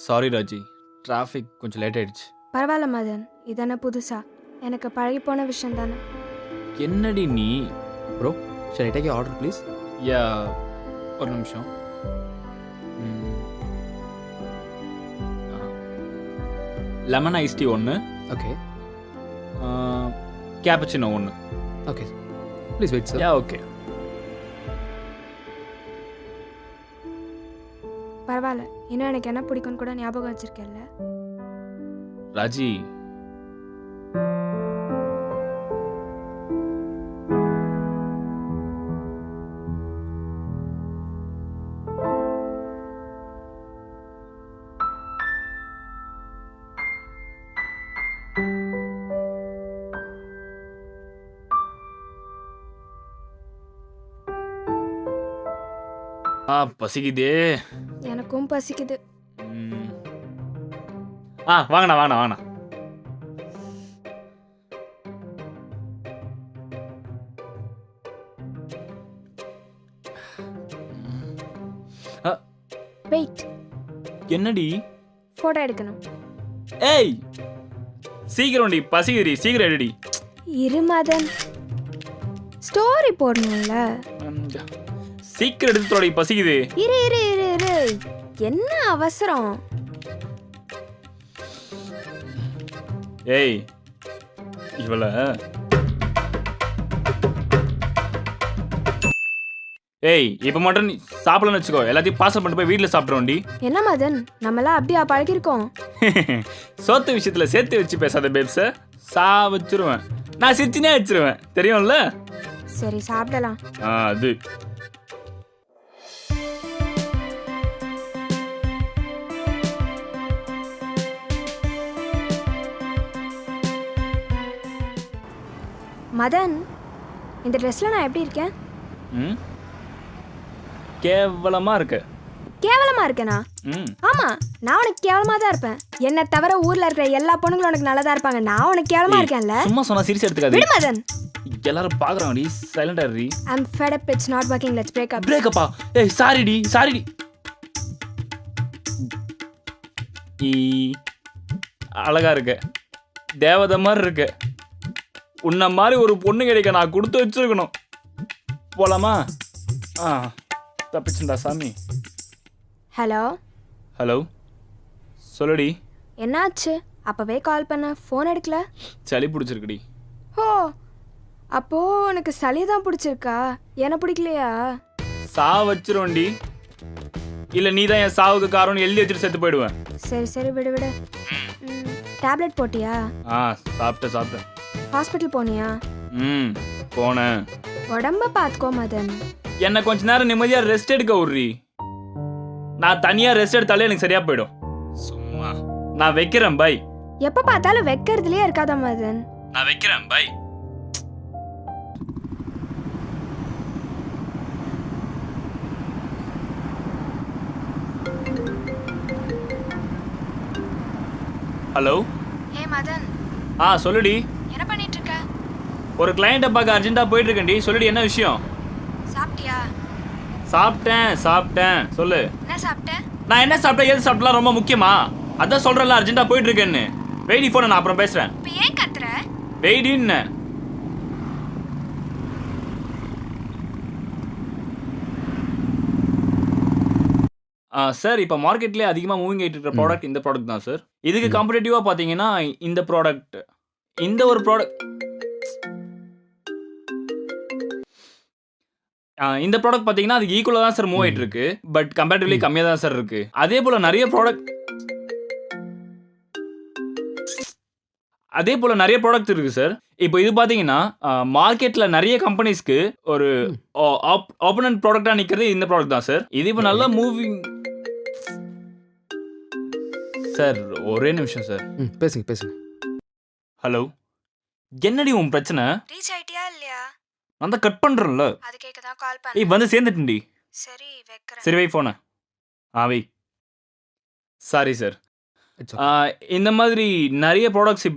Sorry Raji traffic கொஞ்சம் late ஆயிடுச்சு. பரவாயில்ல மதன். இதென்ன புதுசா. எனக்கு பழகி போன விஷயம் தானே. என்னடி நீ? Bro I take order please ya ஒரு நிமிஷம். லெமன் ஐஸ் டீ ஒன்று ஓகே கேப்பச்சினோ ஒன்று okay please wait sir ya okay பரவாயில்ல. இன்னும் எனக்கு என்ன பிடிக்கும்னு கூட ஞாபகம் வச்சிருக்கேன்ல. ராஜி. ஆ பசிக்குதே. எனக்கும் பசிக்குது. ஆ வாங்கண்ணா வாங்கண்ணா வாங்கண்ணா. வெயிட் என்னடி? ஃபோட்டோ எடுக்கணும். ஏய்! சீக்கிரம்டி பசிக்குதுடி சீக்கிரம் எடுடி. இரு மதன். ஸ்டோரி போடணும்ல. சீக்கிரம் எடுத்து தொலை பசிக்குது. இரு இரு இரு. இரு என்ன அவசரம்? ஏய் இவள. ஏய் இப்ப மட்டும் நீ சாப்பிடலன்னு வச்சுக்கோ. எல்லாத்தையும் பார்சல் பண்ணிட்டு போய் வீட்டில் சாப்பிட்றோண்டி என்ன மதன்? நம்மளாம் அப்படியா பழகிருக்கோம். சோத்து விஷயத்துல சேர்த்து வச்சு பேசாத பேப்ஸ சா வச்சிருவேன் நான் சிரிச்சுனே வச்சிருவேன். தெரியும்ல? சரி சாப்பிடலாம். ஆ அது. மதன் இந்த ட்ரெஸ்ல நான் எப்படி இருக்கேன்? ம்? கேவலமா இருக்கு. கேவலமா இருக்கேனா? ம். ஆமா நான் உனக்கு கேவலமா தான் இருப்பேன். என்ன தவிர ஊர்ல இருக்கிற எல்லா பொண்ணுங்களும் உனக்கு நல்லதா இருப்பாங்க. நான் உனக்கு கேவலமா இருக்கேன்ல? சும்மா சொன்னா சீரியஸ் எடுத்துக்காது. விடு மதன். எல்லாரும் பாக்குறாங்கடி சைலண்டா இருடி. I'm fed up it's not working let's break up பிரேக்கப்பா ஏய் சாரிடி சாரிடி ஈ அழகா இருக்கு. தேவதை மாதிரி இருக்கு. உன்ன மாதிரி ஒரு பொண்ணு கிடைக்க நான் கொடுத்து வச்சிருக்கணும். போலாமா? ஆ தப்பிச்சுண்டா சாமி. ஹலோ? ஹலோ? சொல்லுடி. என்னாச்சு? அப்பவே கால் பண்ண ஃபோன் எடுக்கல? சளி பிடிச்சிருக்குடி. ஓ அப்போ உனக்கு சளி தான் பிடிச்சிருக்கா? என்ன பிடிக்கலையா? சா வச்சிருவோண்டி. இல்ல நீ தான் என் சாவுக்கு காரணம் எழுதி வச்சுட்டு செத்து போயிடுவேன். சரி சரி விடு விடு. டேப்லெட் போட்டியா? ஆ சாப்பிட்டேன் சாப்பிட்டேன். ஹாஸ்பிட்டல் போனியா? ம் போனேன். உடம்ப பார்த்துக்கோ மதன். என்னை கொஞ்ச நேரம் நிம்மதியா ரெஸ்ட் எடுக்க விட்றி நான் தனியா ரெஸ்ட் எடுத்தாலே எனக்கு சரியா போயிடும். சும்மா. நான் வைக்கிறேன் பை எப்போ பார்த்தாலும் வைக்கிறதுலயே இருக்காதா மதன். நான் வைக்கிறேன் பை ஹலோ ஏ மதன். ஆ சொல்லுடி. என்ன பண்ணிட்டு இருக்க ஒரு கிளைண்ட்டை பார்க்க அர்ஜென்ட்டாக போயிட்டு இருக்கேன்டி சொல்லுடி என்ன விஷயம்? சாப்பிட்டியா? சாப்பிட்டேன் சாப்பிட்டேன். சொல்லு. என்ன சாப்பிட்ட? நான் என்ன சாப்பிட்டேன் எது சாப்பிட்டலாம் ரொம்ப முக்கியமா? அதான் சொல்றேன்ல அர்ஜென்ட்டாக போயிட்டு இருக்கேன்னு வெயிடி ஃபோனை நான் அப்புறம் பேசுறேன். இப்போ ஏன் கத்துற? வெயிடின்னு. சார் இப்போ மார்க்கெட்லேயே அதிகமாக மூவிங் ஆகிட்டு இருக்கிற ப்ராடக்ட் இந்த ப்ராடக்ட் தான் சார். இதுக்கு காம்படேட்டிவாக பார்த்தீங்கன்னா இந்த ப்ராடக்ட் இந்த ஒரு ப்ராடக்ட் இந்த ப்ராடக்ட் பார்த்தீங்கன்னா அதுக்கு ஈக்குவலாக தான் சார் மூவ் ஆயிட்டு இருக்கு. But comparatively. கம்மியாக தான் சார் இருக்கு. அதே போல் நிறைய ப்ராடக்ட் அதே போல் நிறைய ப்ராடக்ட் இருக்கு சார் இப்போ இது பார்த்தீங்கன்னா மார்க்கெட்டில் நிறைய கம்பெனிஸ்க்கு ஒரு. ஆப்பனன்ட் ப்ராடக்டாக நிற்கிறது இந்த ப்ராடக்ட் தான் சார் இது இப்போ நல்லா மூவிங் சார் ஒரே நிமிஷம் சார் பேசுங்க பேசுங்க. ஹலோ. என்னடி உன் பிரச்சனை? ரீச் ஆயிட்டியா இல்லையா? நான் தான் கட் பண்ணுறேன்ல அது கேட்க தான் கால் ஏய் வந்து சேர்ந்துட்டேன்டி. சரி வைக்கிறேன். சரி வை ஃபோனை ஆ வை. சாரி சார் இந்த மாதிரி நிறைய ப்ராடக்ட்ஸ்